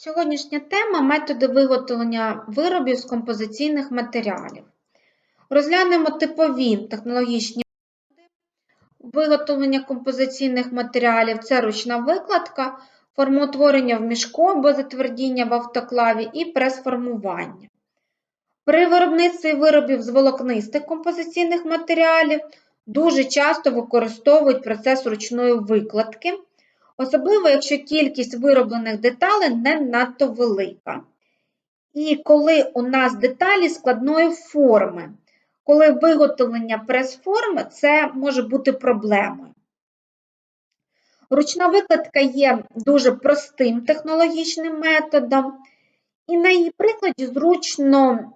Сьогоднішня тема методи виготовлення виробів з композиційних матеріалів. Розглянемо типові технологічні методи виготовлення композиційних матеріалів це ручна викладка, формоутворення в мішку або затвердіння в автоклаві і прес-формування. При виробництві виробів з волокнистих композиційних матеріалів дуже часто використовують процес ручної викладки особливо якщо кількість вироблених деталей не надто велика. І коли у нас деталі складної форми, коли виготовлення прес-форми, це може бути проблемою. Ручна викладка є дуже простим технологічним методом, і на її прикладі зручно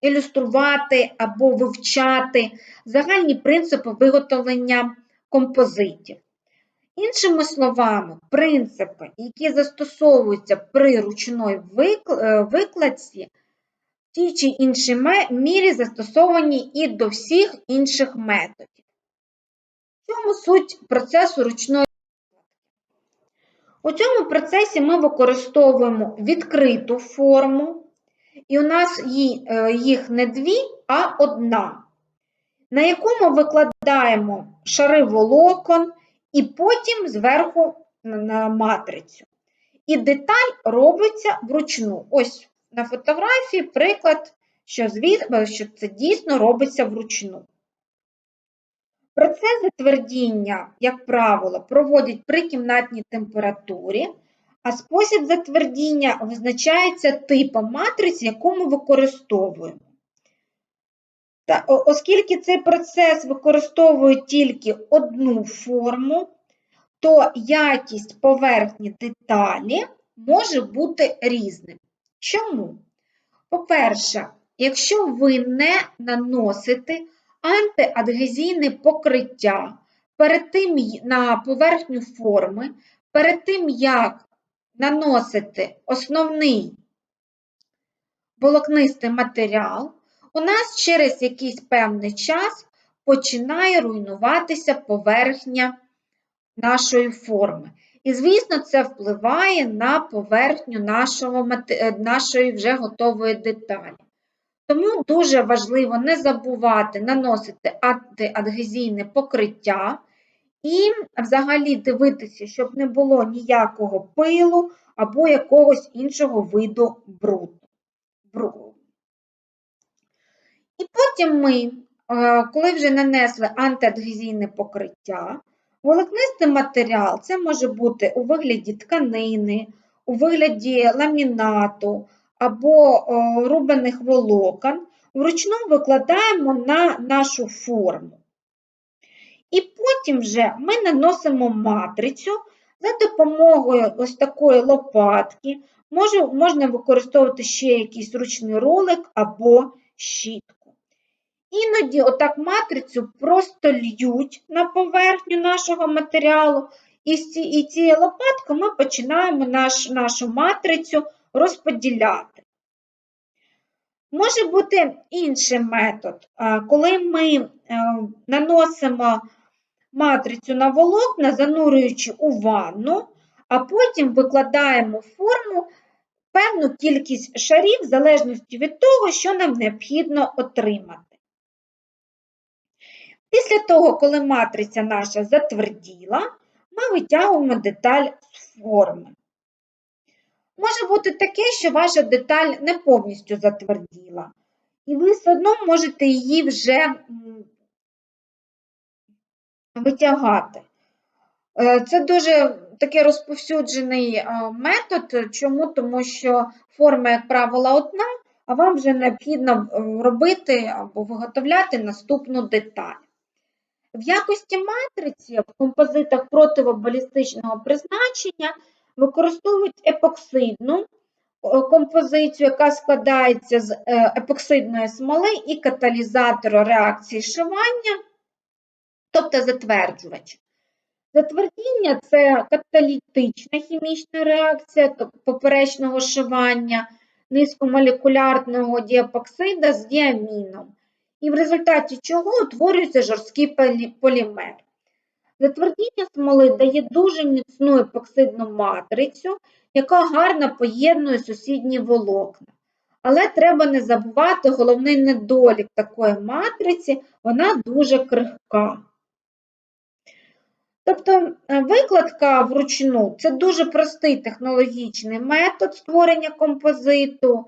ілюструвати або вивчати загальні принципи виготовлення композитів. Іншими словами, принципи, які застосовуються при ручної е, викладці, в тій чи іншій мірі застосовані і до всіх інших методів. В чому суть процесу ручної викладки? У цьому процесі ми використовуємо відкриту форму, і у нас е, їх не дві, а одна, на яку ми викладаємо шари волокон і потім зверху на матрицю. І деталь робиться вручну. Ось на фотографії приклад, що, що це дійсно робиться вручну. Процес затвердіння, як правило, проводять при кімнатній температурі, а спосіб затвердіння визначається типом матриці, яку ми використовуємо. Та, Оскільки цей процес використовує тільки одну форму, то якість поверхні деталі може бути різним. Чому? По-перше, якщо ви не наносите антиадгезійне покриття перед тим на поверхню форми, перед тим, як наносити основний волокнистий матеріал, у нас через якийсь певний час починає руйнуватися поверхня нашої форми. І, звісно, це впливає на поверхню нашого, е, нашої вже готової деталі. Тому дуже важливо не забувати наносити антиадгезійне покриття і взагалі дивитися, щоб не було ніякого пилу або якогось іншого виду бруду. І потім ми, е, коли вже нанесли антиадгезійне покриття, волокнистий матеріал це може бути у вигляді тканини, у вигляді ламінату або е, рубаних волокон, вручну викладаємо на нашу форму. І потім вже ми наносимо матрицю за допомогою ось такої лопатки, можна використовувати ще якийсь ручний ролик або щітку. Іноді отак матрицю просто льють на поверхню нашого матеріалу, і цією лопаткою ми починаємо наш, нашу матрицю розподіляти. Може бути інший метод, коли ми е, наносимо матрицю на волокна, занурюючи у ванну, а потім викладаємо форму певну кількість шарів в залежності від того, що нам необхідно отримати. Після того, коли матриця наша затверділа, ми витягуємо деталь з форми. Може бути таке, що ваша деталь не повністю затверділа, і ви все одно можете її вже витягати. Е, це дуже такий розповсюджений е, метод. Чому? Тому що форма, як правило, одна, а вам вже необхідно е, робити або виготовляти наступну деталь. В якості матриці в композитах противобалістичного призначення використовують епоксидну е, композицію, яка складається з е, епоксидної смоли і каталізатору реакції шивання, тобто затверджувач. Затвердіння це каталітична хімічна реакція поперечного шивання низькомолекулярного діапоксида з діаміном і в результаті чого утворюється жорсткий полімер. Затвердіння смоли дає дуже міцну епоксидну матрицю, яка гарно поєднує сусідні волокна. Але треба не забувати головний недолік такої матриці, вона дуже крихка. Тобто е, викладка вручну це дуже простий технологічний метод створення композиту,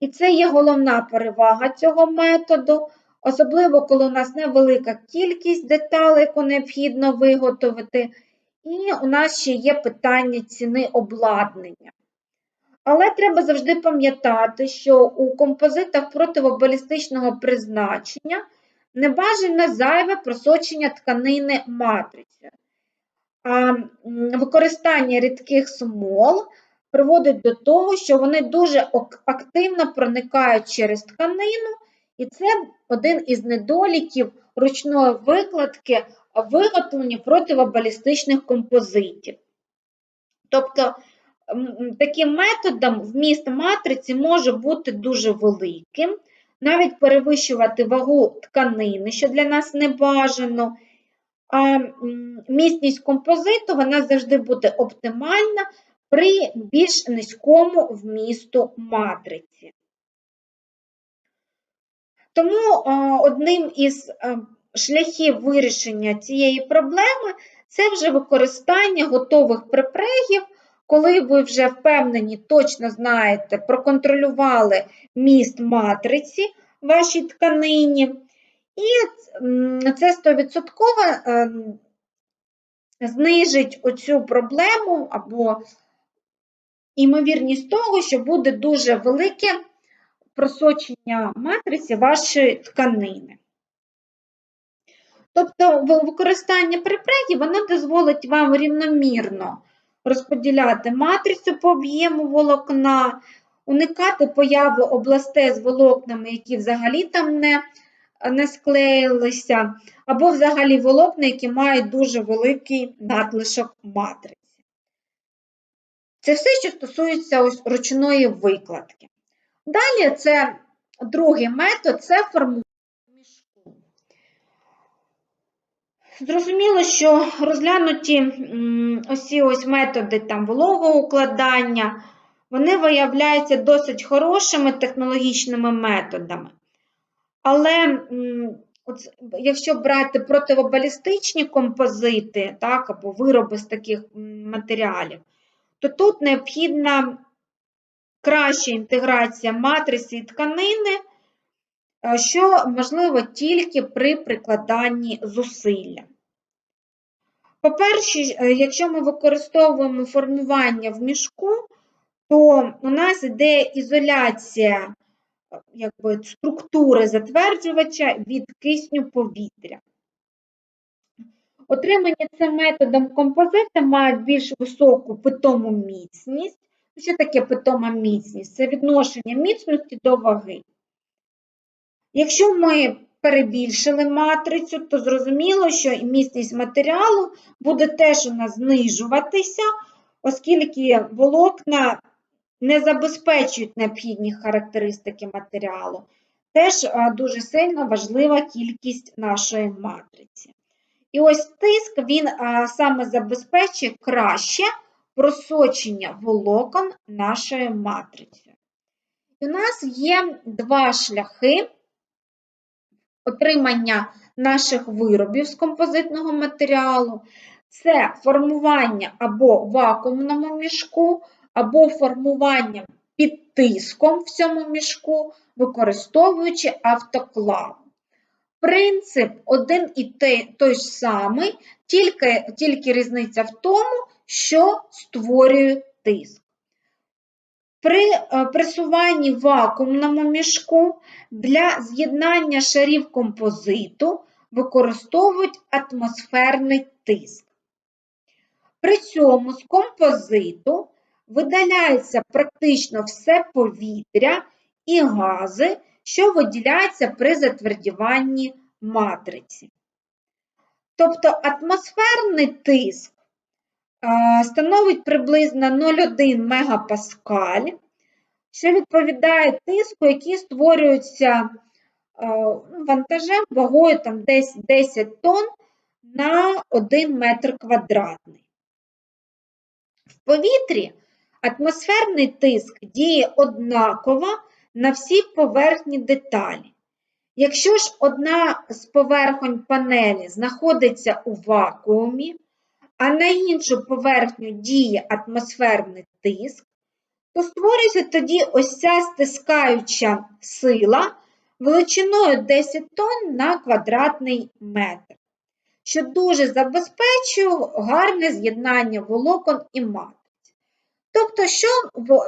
і це є головна перевага цього методу, особливо коли у нас невелика кількість деталей, яку необхідно виготовити, і у нас ще є питання ціни обладнання. Але треба завжди пам'ятати, що у композитах противобалістичного призначення небажане зайве просочення тканини матрицею. Використання рідких смол приводить до того, що вони дуже активно проникають через тканину, і це один із недоліків ручної викладки виготовлення противобалістичних композитів. Тобто таким методом вміст матриці може бути дуже великим, навіть перевищувати вагу тканини, що для нас не бажано. А міцність композиту вона завжди буде оптимальна при більш низькому вмісту матриці. Тому одним із шляхів вирішення цієї проблеми це вже використання готових припрегів, коли ви вже впевнені, точно знаєте, проконтролювали міст матриці вашій тканині, і це 100% ем, знижить оцю проблему або імовірність того, що буде дуже велике просочення матриці вашої тканини. Тобто використання припрегів воно дозволить вам рівномірно розподіляти матрицю по об'єму волокна, уникати появи областей з волокнами, які взагалі там не, не склеїлися, або взагалі волокна, які мають дуже великий надлишок матриці. Це все, що стосується ось ручної викладки. Далі це другий метод це формування мішку. Зрозуміло, що розглянуті осі ось методи там вологоукладання, вони виявляються досить хорошими технологічними методами. Але от, якщо брати противобалістичні композити, так, або вироби з таких матеріалів, то тут необхідна краща інтеграція матриці і тканини, е, що можливо тільки при прикладанні зусилля. По-перше, е, якщо ми використовуємо формування в мішку, то у нас йде ізоляція е, якби, структури затверджувача від кисню повітря. Отримані цим методом композити мають більш високу питому міцність. Що таке питома міцність? Це відношення міцності до ваги. Якщо ми перебільшили матрицю, то зрозуміло, що і міцність матеріалу буде теж у нас знижуватися, оскільки волокна не забезпечують необхідні характеристики матеріалу. Теж дуже сильно важлива кількість нашої матриці. І ось тиск він саме забезпечує краще просочення волокон нашої матриці. У нас є два шляхи отримання наших виробів з композитного матеріалу. Це формування або в вакуумному мішку, або формування під тиском в цьому мішку, використовуючи автоклав. Принцип один і той ж самий, тільки, тільки різниця в тому, що створює тиск. При е, пресуванні вакуумному мішку для з'єднання шарів композиту використовують атмосферний тиск. При цьому з композиту видаляється практично все повітря і гази, що виділяються при затвердіванні матриці. Тобто атмосферний тиск становить приблизно 0,1 мегапаскаль, що відповідає тиску, який створюється ну, вантажем вагою там, десь 10 тонн на 1 метр квадратний. В повітрі атмосферний тиск діє однаково на всі поверхні деталі. Якщо ж одна з поверхонь панелі знаходиться у вакуумі, а на іншу поверхню діє атмосферний тиск, то створюється тоді ось ця стискаюча сила величиною 10 тонн на квадратний метр, що дуже забезпечує гарне з'єднання волокон і матриць. Тобто, що,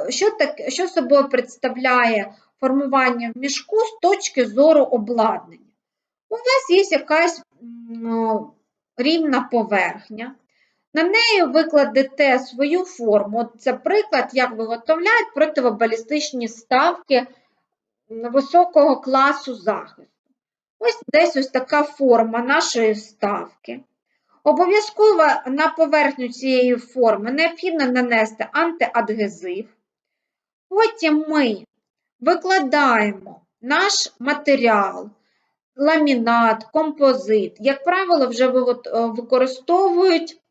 що, так, що собою представляє формування в мішку з точки зору обладнання? У вас є якась рівна поверхня, на неї викладете свою форму. Це приклад, як виготовляють противобалістичні ставки високого класу захисту. Ось десь ось така форма нашої ставки. Обов'язково на поверхню цієї форми необхідно нанести антиадгезив. Потім ми викладаємо наш матеріал, ламінат, композит. Як правило, вже е, використовують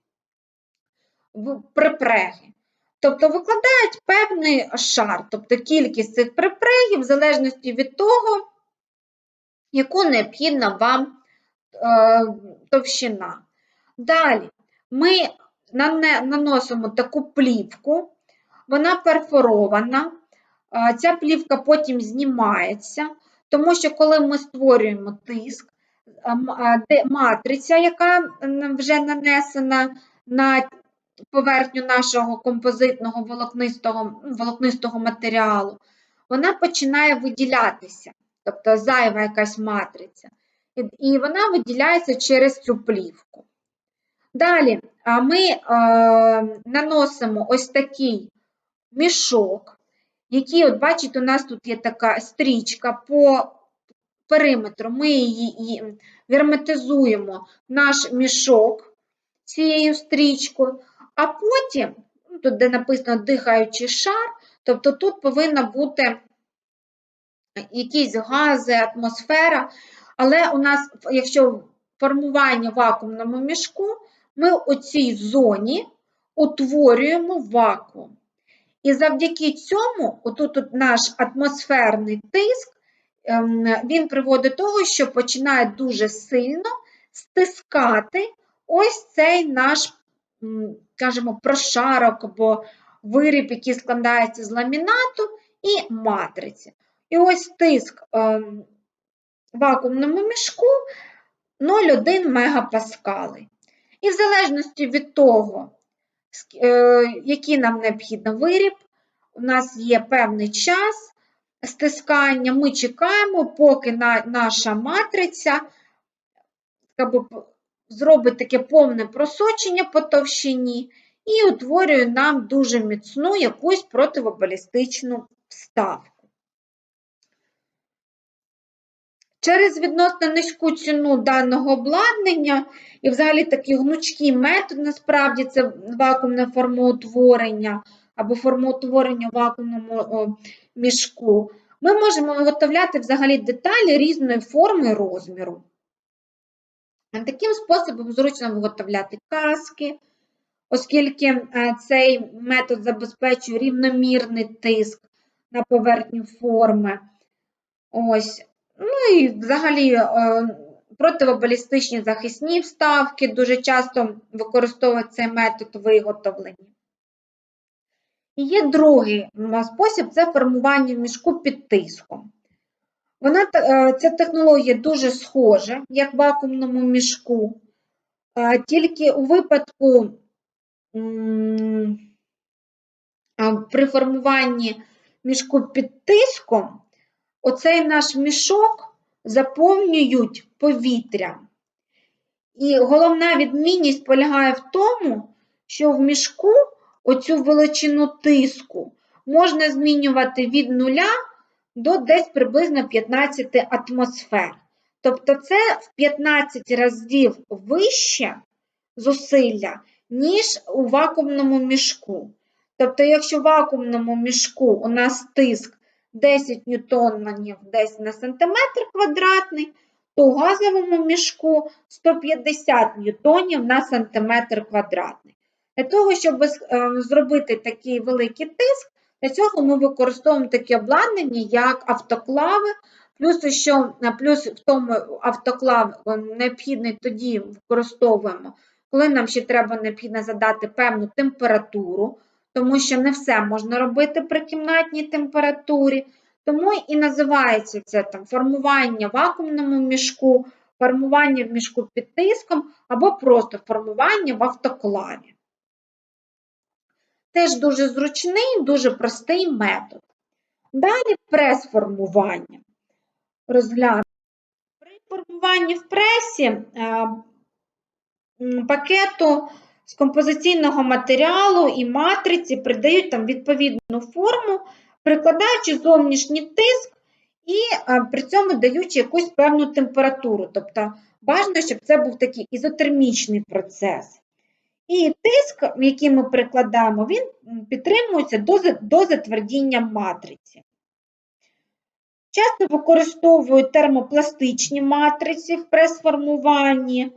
припреги. Тобто викладають певний шар, тобто кількість цих припрегів в залежності від того, яку необхідна вам е, товщина. Далі ми наносимо таку плівку, вона перфорована. Ця плівка потім знімається, тому що коли ми створюємо тиск, матриця, яка вже нанесена на поверхню нашого композитного волокнистого, волокнистого матеріалу, вона починає виділятися, тобто зайва якась матриця. І вона виділяється через цю плівку. Далі ми наносимо ось такий мішок, який, от бачите, у нас тут є така стрічка по периметру. Ми її її герметизуємо наш мішок цією стрічкою, а потім, ну, тут де написано дихаючий шар, тобто тут повинна бути якісь гази, атмосфера, але у нас, якщо формування в вакуумному мішку, ми у цій зоні утворюємо вакуум. І завдяки цьому, отут от наш атмосферний тиск, ем, він приводить до того, що починає дуже сильно стискати ось цей наш, скажімо, прошарок або виріб, який складається з ламінату і матриці. І ось тиск ем, в вакуумному мішку 0,1 мегапаскали. І в залежності від того, е, який нам необхідно виріб, у нас є певний час стискання, ми чекаємо, поки наша матриця зробить таке повне просочення по товщині і утворює нам дуже міцну якусь противобалістичну вставку. Через відносно низьку ціну даного обладнання і взагалі такий гнучкий метод, насправді це вакуумне формоутворення або формоутворення в вакуумному мішку, ми можемо виготовляти взагалі деталі різної форми розміру. Таким способом зручно виготовляти каски, оскільки е, цей метод забезпечує рівномірний тиск на поверхню форми. Ось. Ну і взагалі е, противобалістичні захисні вставки дуже часто використовують цей метод виготовлення. І є другий спосіб це формування в мішку під тиском. Вона, е, ця технологія дуже схожа, як в вакуумному мішку, е, тільки у випадку при формуванні мішку під тиском оцей наш мішок заповнюють повітрям. І головна відмінність полягає в тому, що в мішку оцю величину тиску можна змінювати від 0 до десь приблизно 15 атмосфер. Тобто це в 15 разів вище зусилля, ніж у вакуумному мішку. Тобто, якщо в вакуумному мішку у нас тиск 10 ньютонів десь на сантиметр квадратний, то у газовому мішку 150 ньютонів на сантиметр квадратний. Для того, щоб е, зробити такий великий тиск, для цього ми використовуємо таке обладнання, як автоклави, плюс, що, плюс в тому автоклав е, необхідний тоді використовуємо, коли нам ще треба необхідно задати певну температуру, тому що не все можна робити при кімнатній температурі. Тому і називається це там формування в вакуумному мішку, формування в мішку під тиском або просто формування в автоклаві. Теж дуже зручний, дуже простий метод. Далі прес-формування. Розглянемо. При формуванні в пресі е, пакету з композиційного матеріалу і матриці придають там відповідну форму, прикладаючи зовнішній тиск і при цьому даючи якусь певну температуру. Тобто бажано, щоб це був такий ізотермічний процес. І тиск, який ми прикладаємо, він підтримується до, до затвердіння матриці. Часто використовують термопластичні матриці в прес-формуванні,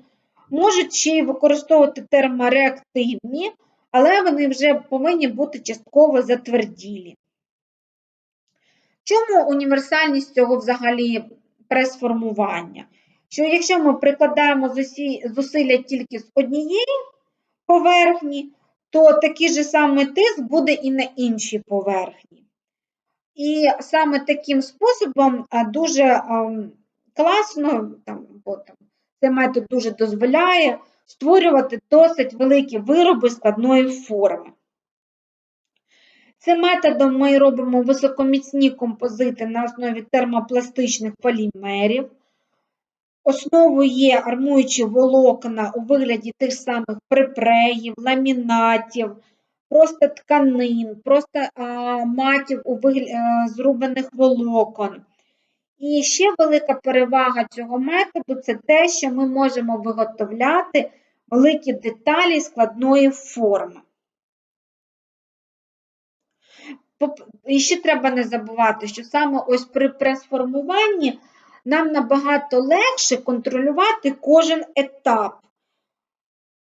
можуть ще й використовувати термореактивні, але вони вже повинні бути частково затверділі. Чому універсальність цього взагалі прес-формування? Що якщо ми прикладаємо зусилля тільки з однієї поверхні, то такий же самий тиск буде і на іншій поверхні. І саме таким способом дуже класно, там, бо, там, цей метод дуже дозволяє створювати досить великі вироби складної форми. Цим методом ми робимо високоміцні композити на основі термопластичних полімерів. Основою є армуючі волокна у вигляді тих самих припреїв, ламінатів, просто тканин, просто а, матів у вигляді зрубаних волокон. І ще велика перевага цього методу це те, що ми можемо виготовляти великі деталі складної форми. І ще треба не забувати, що саме ось при прес-формуванні нам набагато легше контролювати кожен етап.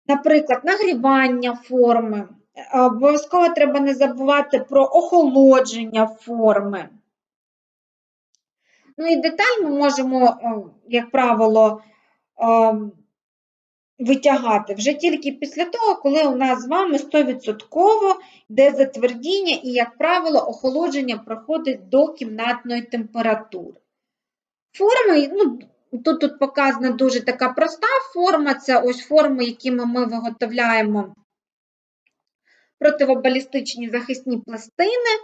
Наприклад, нагрівання форми. Обов'язково треба не забувати про охолодження форми. Ну і деталь ми можемо, е, як правило, е, витягати вже тільки після того, коли у нас з вами 100% йде затвердіння і, як правило, охолодження проходить до кімнатної температури. Форми, ну, тут, тут показана дуже така проста форма, це ось форми, якими ми виготовляємо противобалістичні захисні пластини.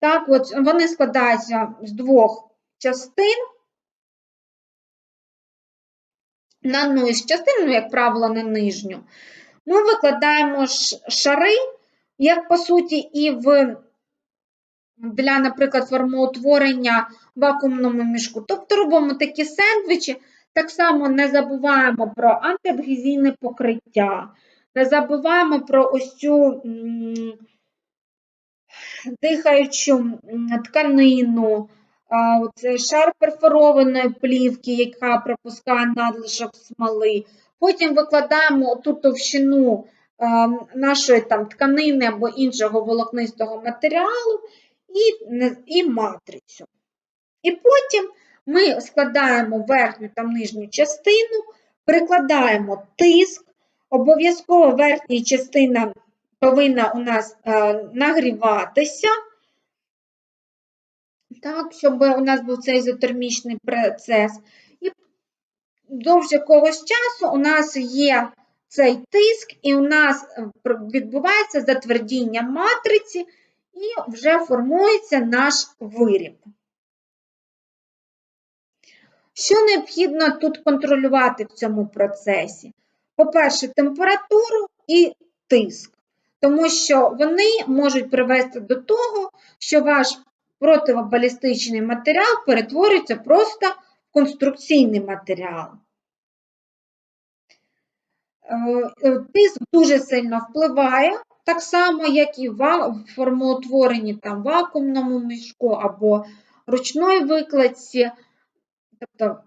Так, от вони складаються з двох частин. На одну із частин, ну, як правило, на нижню, ми викладаємо шари, як по суті, і в для, наприклад, формоутворення вакуумному мішку. Тобто робимо такі сендвічі, так само не забуваємо про антиадгезійне покриття, не забуваємо про ось цю дихаючу тканину, а, оце шар перфорованої плівки, яка пропускає надлишок смоли. Потім викладаємо ту товщину нашої там, тканини або іншого волокнистого матеріалу і, і матрицю. І потім ми складаємо верхню та нижню частину, прикладаємо тиск, обов'язково верхня частина повинна у нас е, нагріватися, так, щоб у нас був цей ізотермічний процес. І довж якогось часу у нас є цей тиск, і у нас е, відбувається затвердіння матриці, і вже формується наш виріб. Що необхідно тут контролювати в цьому процесі? По-перше, температуру і тиск, тому що вони можуть привести до того, що ваш противобалістичний матеріал перетворюється просто в конструкційний матеріал. Е, е, Тиск дуже сильно впливає, так само, як і в формоутворенні там вакуумному мішку або ручної викладці. Тобто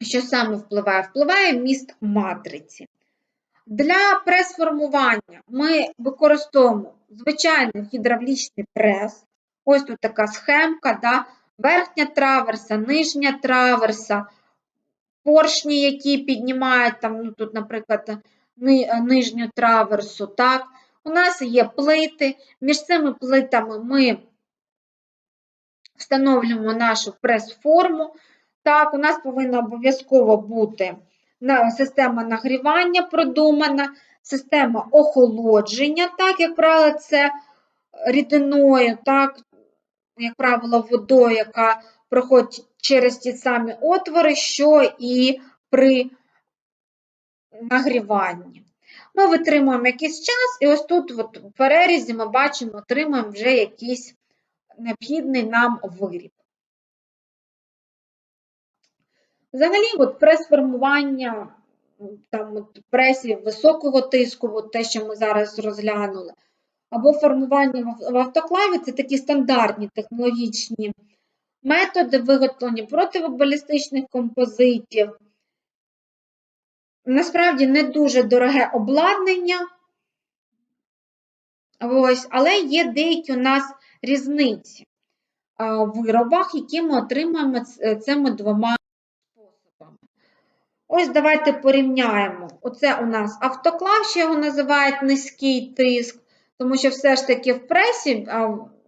Що саме впливає? Впливає вміст матриці. Для прес-формування ми використовуємо звичайний гідравлічний прес. Ось тут така схемка, да? верхня траверса, нижня траверса, поршні, які піднімають, там, ну, тут, наприклад, ни- нижню траверсу. Так? У нас є плити, між цими плитами ми встановлюємо нашу прес-форму. Так, у нас повинна обов'язково бути система нагрівання продумана, система охолодження, так, як правило, це рідиною, так, як правило, водою, яка проходить через ті самі отвори, що і при нагріванні. Ми витримуємо якийсь час, і ось тут от, в перерізі ми бачимо, отримуємо вже якийсь необхідний нам виріб. Взагалі, от прес-формування там, от, пресів високого тиску, от те, що ми зараз розглянули, або формування в автоклаві це такі стандартні технологічні методи виготовлення противобалістичних композитів. Насправді не дуже дороге обладнання, ось, але є деякі у нас різниці в виробах, які ми отримаємо цими двома способами. Ось давайте порівняємо. Оце у нас автоклав, ще його називають низький тиск, тому що все ж таки в пресі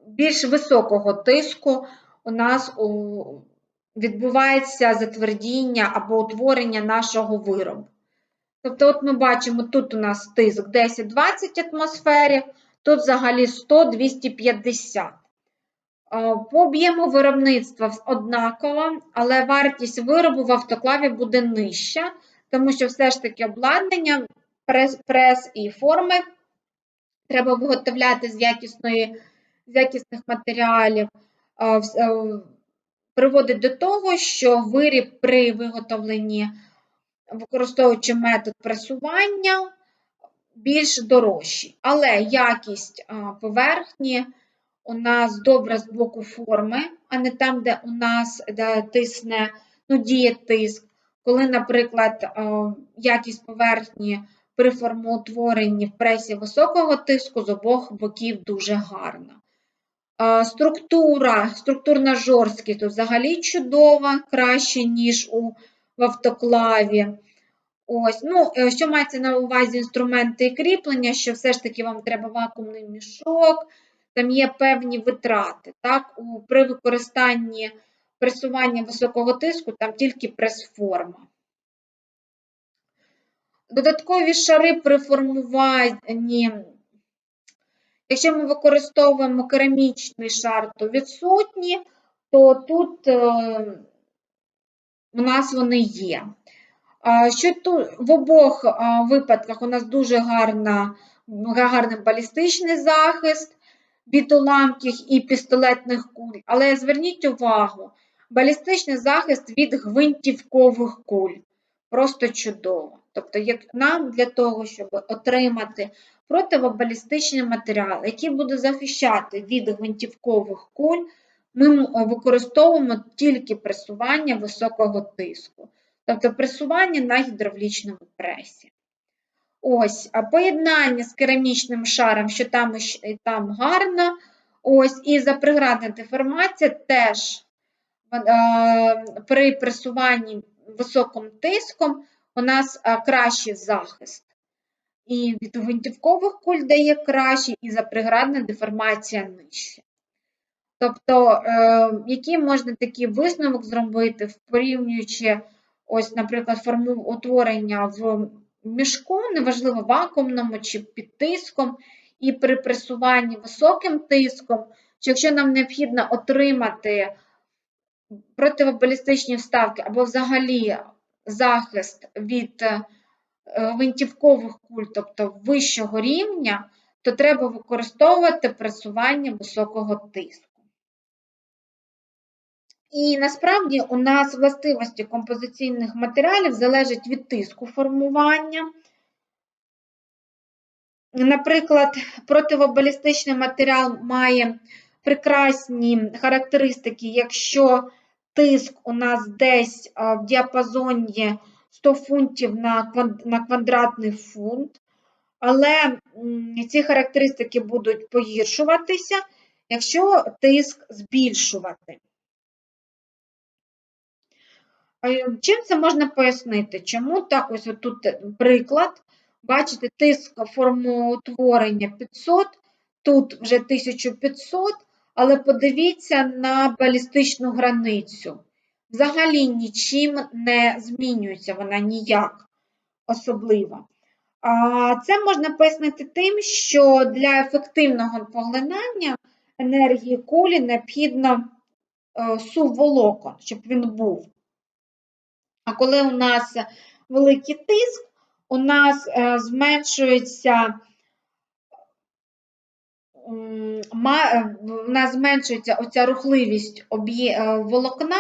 більш високого тиску у нас відбувається затвердіння або утворення нашого виробу. Тобто, от ми бачимо, тут у нас тиск 10-20 атмосферів, тут взагалі 100-250. Е, По об'єму виробництва однакова, але вартість виробу в автоклаві буде нижча, тому що все ж таки обладнання, прес, прес і форми треба виготовляти з, якісної, з якісних матеріалів. Е, е, Приводить до того, що виріб при виготовленні, використовуючи метод пресування, більш дорожчий. Але якість поверхні у нас добра з боку форми, а не там, де у нас де тисне, ну, діє тиск. Коли, наприклад, якість поверхні при формоутворенні в пресі високого тиску з обох боків дуже гарна. Структура, структурна жорсткість взагалі чудова, краще, ніж у в автоклаві. Ось, ну, е, що мається на увазі інструменти і кріплення, що все ж таки вам треба вакуумний мішок, там є певні витрати. Так? При використанні пресування високого тиску там тільки прес-форма. Додаткові шари при формуванні. Якщо ми використовуємо керамічний шар, то відсутні, то тут е, у нас вони є. Що тут в обох випадках у нас дуже гарна, гарний балістичний захист від уламків і пістолетних куль, але зверніть увагу, балістичний захист від гвинтівкових куль. Просто чудово. Тобто, як нам для того, щоб отримати противобалістичний матеріал, який буде захищати від гвинтівкових куль, ми використовуємо тільки пресування високого тиску тобто пресування на гідравлічному пресі. Ось, а поєднання з керамічним шаром, що там і там гарно. Ось, і запреградна деформація теж е, при пресуванні високим тиском у нас кращий захист. І від гвинтівкових куль дає краще, і запреградна деформація нижче. Тобто, е, який можна такий висновок зробити, порівнюючи ось, наприклад, форму утворення в мішку, неважливо вакуумному чи під тиском, і при пресуванні високим тиском, що якщо нам необхідно отримати противобалістичні вставки або взагалі захист від е, гвинтівкових куль, тобто вищого рівня, то треба використовувати пресування високого тиску. І насправді у нас властивості композиційних матеріалів залежать від тиску формування. Наприклад, противобалістичний матеріал має прекрасні характеристики, якщо тиск у нас десь в діапазоні 100 фунтів на квадратний фунт, але ці характеристики будуть погіршуватися, якщо тиск збільшувати. Е, Чим це можна пояснити? Чому так ось тут приклад. Бачите, тиск формоутворення 500, тут вже 1500, але подивіться на балістичну границю. Взагалі нічим не змінюється вона ніяк особливо. Це можна пояснити тим, що для ефективного поглинання енергії кулі необхідно е, сув волокон, щоб він був. А коли у нас великий тиск, у нас е, зменшується е, у нас зменшується оця рухливість е, волокна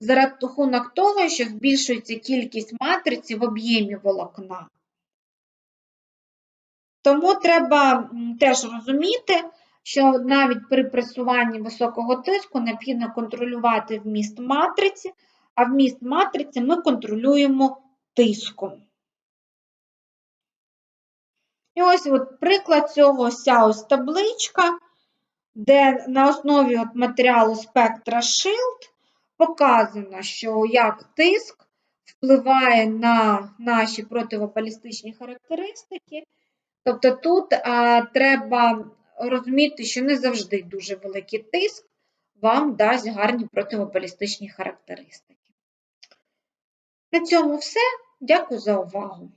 за рахунок того, що збільшується кількість матриці в об'ємі волокна. Тому треба теж розуміти, що навіть при пресуванні високого тиску необхідно контролювати вміст матриці, а вміст матриці ми контролюємо тиском. І ось от приклад цього ця ось табличка, де на основі от матеріалу спектра Shield показано, що як тиск впливає на наші противобалістичні характеристики. Тобто тут а, треба розуміти, що не завжди дуже великий тиск вам дасть гарні противобалістичні характеристики. На цьому все. Дякую за увагу.